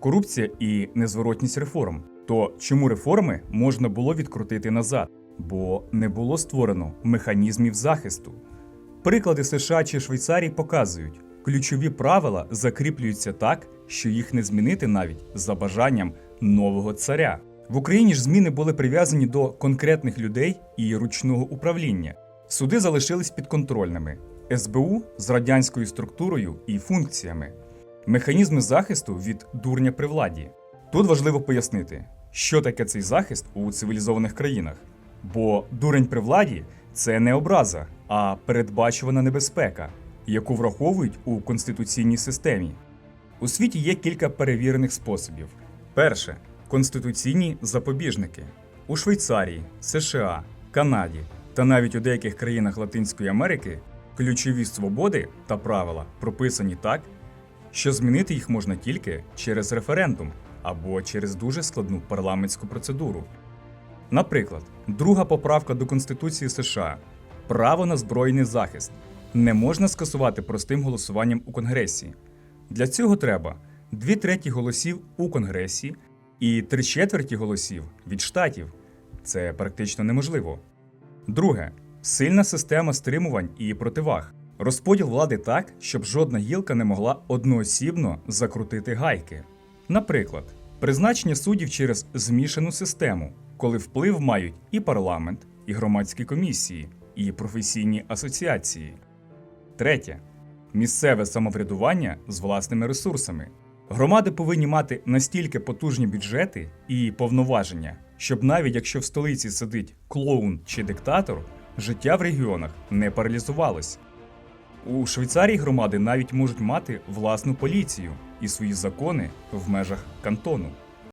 корупція і незворотність реформ. То чому реформи можна було відкрутити назад? Бо не було створено механізмів захисту. Приклади США чи Швейцарії показують, ключові правила закріплюються так, що їх не змінити навіть за бажанням нового царя. В Україні ж зміни були прив'язані до конкретних людей і ручного управління. Суди залишились підконтрольними, СБУ з радянською структурою і функціями, механізми захисту від дурня при владі. Тут важливо пояснити, що таке цей захист у цивілізованих країнах. Бо дурень при владі це не образа, а передбачувана небезпека, яку враховують у конституційній системі. У світі є кілька перевірених способів. Перше конституційні запобіжники. У Швейцарії, США, Канаді та навіть у деяких країнах Латинської Америки ключові свободи та правила прописані так, що змінити їх можна тільки через референдум або через дуже складну парламентську процедуру. Наприклад, друга поправка до Конституції США право на збройний захист не можна скасувати простим голосуванням у Конгресі. Для цього треба дві треті голосів у Конгресі і три четверті голосів від штатів. Це практично неможливо. Друге сильна система стримувань і противаг. Розподіл влади так, щоб жодна гілка не могла одноосібно закрутити гайки. Наприклад, призначення суддів через змішану систему, коли вплив мають і парламент, і громадські комісії, і професійні асоціації. Третє місцеве самоврядування з власними ресурсами. Громади повинні мати настільки потужні бюджети і повноваження, щоб навіть якщо в столиці сидить клоун чи диктатор, життя в регіонах не паралізувалось. У Швейцарії громади навіть можуть мати власну поліцію і свої закони в межах кантону.